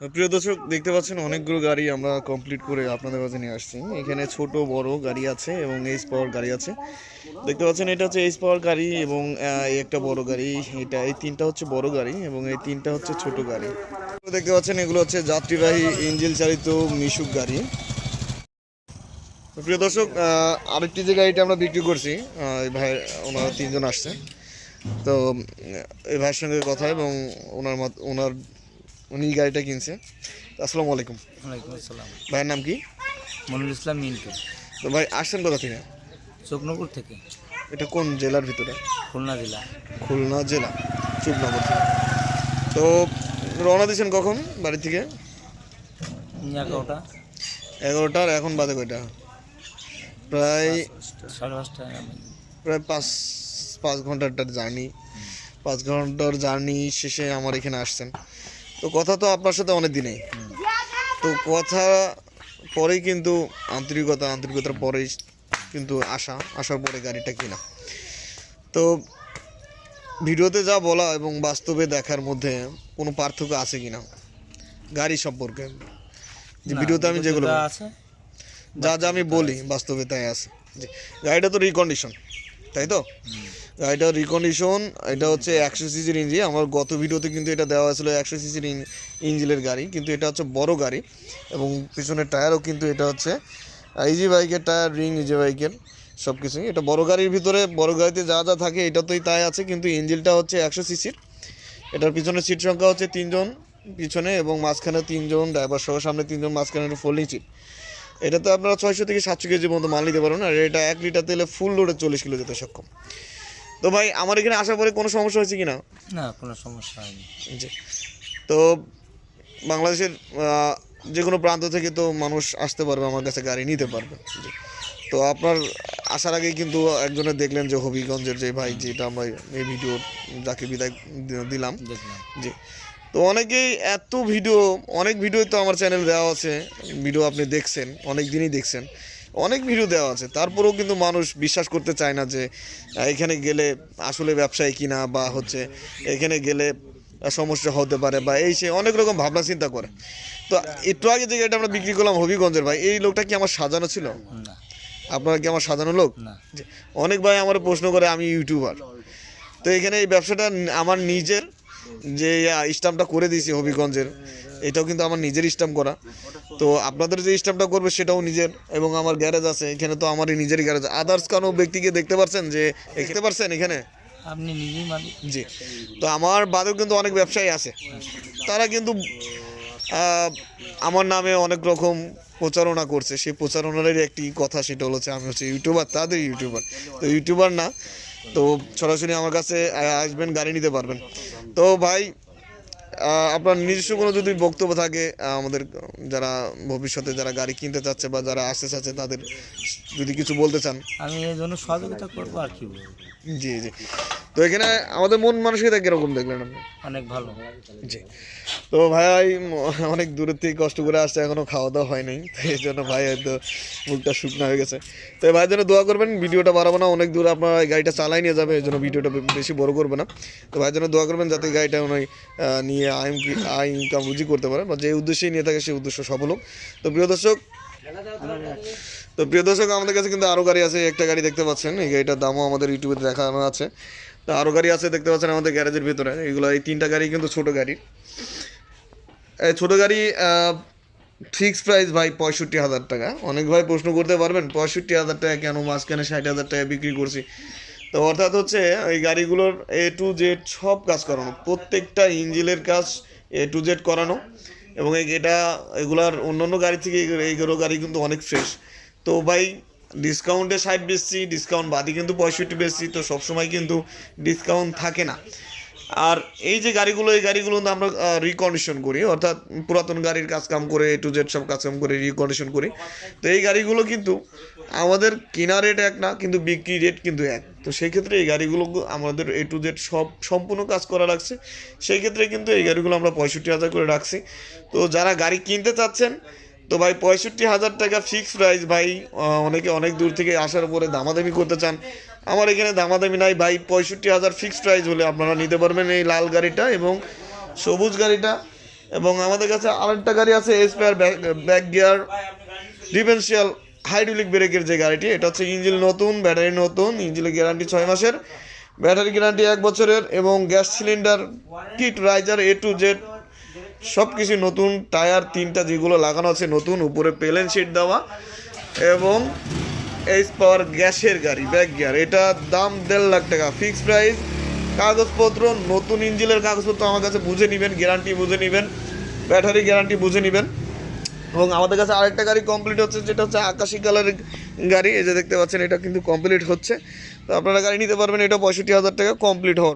প্রিয় দর্শক, দেখতে পাচ্ছেন অনেকগুলো গাড়ি আমরা কমপ্লিট করে আপনাদের কাছে নিয়ে আসছি। এখানে ছোট, বড় গাড়ি আছে এবং এইচ পাওয়ার গাড়ি আছে। দেখতে পাচ্ছেন, এটা হচ্ছে এইচ পাওয়ার গাড়ি এবং এই একটা বড় গাড়ি। এটা, এই তিনটা হচ্ছে বড় গাড়ি এবং এই তিনটা হচ্ছে ছোট গাড়ি। দেখতে পাচ্ছেন, এগুলো হচ্ছে যাত্রীবাহী ইঞ্জিন চালিত মিশুক গাড়ি। প্রিয় দর্শক আরেকটি যে গাড়িটা আমরা বিক্রি করছি ভাই ওনারা তিনজন আসছে। তো, এই ভাইয়ের সঙ্গে কথা এবং ওনার ওনার উনি গাড়িটা কিনছে। আসসালামু আলাইকুম। ওয়ালাইকুম আসসালাম। ভাইয়ের নাম কি? মনিরুল ইসলাম মিন্টু। তো ভাই আসছেন কোথা থেকে? চোকনপুর থেকে। এটা কোন জেলার ভিতরে? খুলনা জেলা। খুলনা জেলা চুপনগর থেকে। তো রওনা দিয়েছেন কখন বাড়ি থেকে? এগারোটা। এগারোটার এখন বাজে কয়টা? প্রায় সাড়ে পাঁচটা প্রায় পাঁচ পাঁচ ঘণ্টার জার্নি। পাঁচ ঘণ্টার জার্নি শেষে আমার এখানে আসছেন। তো কথা তো আপনার সাথে অনেক দিনেই। তো কথা পরেই কিন্তু আন্তরিকতা আন্তরিকতার পরেই কিন্তু আসা আসার পরে গাড়িটা কিনা। তো ভিডিওতে যা বলা এবং বাস্তবে দেখার মধ্যে কোনো পার্থক্য আছে কিনা? গাড়ি সম্পর্কে। যে ভিডিওতে আমি যেগুলো যা আছে যা যা আমি বলি বাস্তবে তাই আছে। গাড়িটা তো রিকন্ডিশন তাই তো? গাড়িটা রিকন্ডিশন এটা হচ্ছে একশো সিসির ইঞ্জিন আমার গত ভিডিওতে কিন্তু এটা দেওয়া হয়েছিল একশো সিসির ইঞ্জিনের গাড়ি কিন্তু এটা হচ্ছে বড় গাড়ি এবং পিছনের টায়ারও কিন্তু এটা হচ্ছে ইজি বাইকের টায়ার রিং ইজি বাইকের সব কিছুই এটা বড় গাড়ির ভিতরে বড় গাড়িতে যা যা থাকে এটাতেই তাই আছে কিন্তু ইঞ্জিনটা হচ্ছে একশো সিসির এটার পিছনে সিট সংখ্যা হচ্ছে তিনজন পিছনে এবং মাঝখানে তিনজন ড্রাইভার সহ সামনে তিনজন মাঝখানে ফোল্ডিং সিট এটাতে আপনারা ছয়শো থেকে সাতশো কেজি মতো মাল নিতে পারবেন আর এটা এক লিটার তেলে ফুল লোডে চল্লিশ কিলো যেতে সক্ষম। তো ভাই আমার এখানে আসার পরে কোনো সমস্যা হয়েছে কি না না কোনো সমস্যা হয়নি। জি। তো বাংলাদেশের যে কোনো প্রান্ত থেকে তো মানুষ আসতে পারবে আমার কাছে গাড়ি নিতে পারবে। তো আপনার আসার আগেই কিন্তু একজনের দেখলেন যে হবিগঞ্জের যে ভাই যেটা আমরা এই ভিডিও যাকে বিদায় দিলাম। জি। তো অনেকেই এত ভিডিও অনেক ভিডিও তো আমার চ্যানেল দেওয়া আছে ভিডিও আপনি দেখছেন অনেক দিনই দেখছেন অনেক ভিডিও দেওয়া আছে। তারপরেও কিন্তু মানুষ বিশ্বাস করতে চায় না যে এখানে গেলে আসলে ব্যবসায়ী কিনা বা হচ্ছে এখানে গেলে সমস্যা হতে পারে বা এই সে অনেক রকম ভাবনা চিন্তা করে। তো একটু আগে যে এটা আমরা বিক্রি করলাম হবিগঞ্জের ভাই এই লোকটা কি আমার সাজানো ছিল? আপনারা কি আমার সাজানো লোক? অনেক ভাই আমার প্রশ্ন করে আমি ইউটিউবার। তো এখানে এই ব্যবসাটা আমার নিজের যে স্টাম্পটা করে দিয়েছি হবিগঞ্জের। এটাও কিন্তু আমার নিজের স্টাম্প করা। তো আপনাদের যে স্টাম্পটা করবে সেটাও নিজের এবং আমার গ্যারেজ আছে এখানে তো আমারই নিজেরই গ্যারেজ। আদার্স কোনো ব্যক্তিকে দেখতে পারছেন যে দেখতে পারছেন এখানে? আপনি নিজেই মালিক। জি। তো আমার বাদেও কিন্তু অনেক ব্যবসায়ী আছে। তারা কিন্তু আমার নামে অনেক রকম প্রচারণা করছে। সেই প্রচারণারই একটি কথা সেটা হলো যে আমি হচ্ছে ইউটিউবার তাদের ইউটিউবার। তো ইউটিউবার না তো সরাসরি আমার কাছে আসবেন গাড়ি নিতে পারবেন। তো ভাই আপনার নিজস্ব কোনো যদি বক্তব্য থাকে আমাদের যারা ভবিষ্যতে যারা গাড়ি কিনতে চাচ্ছে বা যারা আসতে চাচ্ছে তাদের যদি কিছু বলতে চান। আমি এই জন্য সহযোগিতা করব আর কি জি জি। তো এখানে আমাদের মন মানসিকতা কীরকম দেখলেন আপনি? অনেক ভালো। জি। তো ভাই অনেক দূরের থেকে কষ্ট করে আসছে এখনও খাওয়া দাওয়া হয় নাই তো এই জন্য ভাই হয়তো মুখটা শুকনো হয়ে গেছে। তো ভাই জন্য দোয়া করবেন ভিডিওটা বাড়াবো না অনেক দূর আপনার গাড়িটা চালাই নিয়ে যাবে এই জন্য ভিডিওটা বেশি বড় করবে না। তো ভাই জন্য দোয়া করবেন যাতে গাড়িটা উনি নিয়ে আয় আয় ইনকাম রুজি করতে পারে বা যে উদ্দেশ্যেই নিয়ে থাকে সেই উদ্দেশ্য সফল হোক। তো প্রিয় দর্শক তো প্রিয় দর্শক আমাদের কাছে কিন্তু আরও গাড়ি আছে একটা গাড়ি দেখতে পাচ্ছেন এই গাড়িটার দামও আমাদের ইউটিউবে দেখানো আছে। তো আরও গাড়ি আছে, দেখতে পাচ্ছেন আমাদের গ্যারেজের ভিতরে। এগুলো, এই তিনটা গাড়ি কিন্তু ছোট গাড়ি। এই ছোট গাড়ি ফিক্স প্রাইস ভাই পঁয়ষট্টি হাজার টাকা। অনেক ভাই প্রশ্ন করতে পারবেন, পঁয়ষট্টি হাজার টাকা কেন, মাঝখানে ষাট হাজার টাকা বিক্রি করছি? তো অর্থাৎ হচ্ছে, এই গাড়িগুলোর এ টু জেড সব কাজ করানো, প্রত্যেকটা ইঞ্জিনের কাজ এ টু জেড করানো। এবং এটা, এগুলার অন্য অন্য গাড়ি থেকে এই- এইগুলো গাড়ি কিন্তু অনেক ফ্রেশ তো ভাই ডিসকাউন্টে ষাট বেশি ডিসকাউন্ট বাদই কিন্তু পঁয়ষট্টি বেশি তো সবসময় কিন্তু ডিসকাউন্ট থাকে না। আর এই যে গাড়িগুলো, এই গাড়িগুলো আমরা রিকন্ডিশন করি, অর্থাৎ পুরাতন গাড়ির কাজ কাম করে এ টু জেড সব কাজ কাম করে রিকন্ডিশন করি। তো এই গাড়িগুলো কিন্তু আমাদের কেনা রেট এক না, কিন্তু বিক্রি রেট কিন্তু এক। তো সেই ক্ষেত্রে এই গাড়িগুলো আমাদের এ টু জেড সব সম্পূর্ণ কাজ করা রাখছে সেই ক্ষেত্রে কিন্তু এই গাড়িগুলো আমরা পঁয়ষট্টি হাজার করে রাখছি। তো যারা গাড়ি কিনতে চাচ্ছেন তো ভাই, পঁয়ষট্টি হাজার টাকা ফিক্স প্রাইস ভাই। অনেকে অনেক দূর থেকে আসার পরে দামাদামি করতে চান। আমার এখানে দামাদামি নাই ভাই, পঁয়ষট্টি হাজার ফিক্স প্রাইস হলে আপনারা নিতে পারবেন এই লাল গাড়িটা এবং সবুজ গাড়িটা। এবং আমাদের কাছে আরেকটা গাড়ি আছে spare back gear differential hydraulic ব্রেকের যে গাড়িটি, এটা হচ্ছে ইঞ্জিন নতুন ব্যাটারি নতুন ইঞ্জিনের গ্যারান্টি ছয় মাসের। ব্যাটারি গ্যারান্টি এক বছরের এবং gas cylinder kit riser A to Z সব কিছু নতুন, টায়ার তিনটা যেগুলো লাগানো আছে নতুন, উপরে পেলেন শিট দেওয়া এবং এইচ পাওয়ার গ্যাসের গাড়ি ব্যাক গিয়ার এটা দাম দেড় লাখ টাকা ফিক্সড প্রাইস কাগজপত্র, নতুন ইঞ্জিনের কাগজপত্র আমার কাছে বুঝে নেবেন গ্যারান্টি বুঝে নেবেন ব্যাটারি গ্যারান্টি বুঝে নেবেন। এবং আমাদের কাছে আরেকটা গাড়ি কমপ্লিট হচ্ছে, যেটা হচ্ছে আকাশি কালারের গাড়ি, এই যে দেখতে পাচ্ছেন, এটা কিন্তু কমপ্লিট হচ্ছে। তো আপনারা গাড়ি নিতে পারবেন, এটা পঁয়ষট্টি হাজার টাকা কমপ্লিট হওয়ার।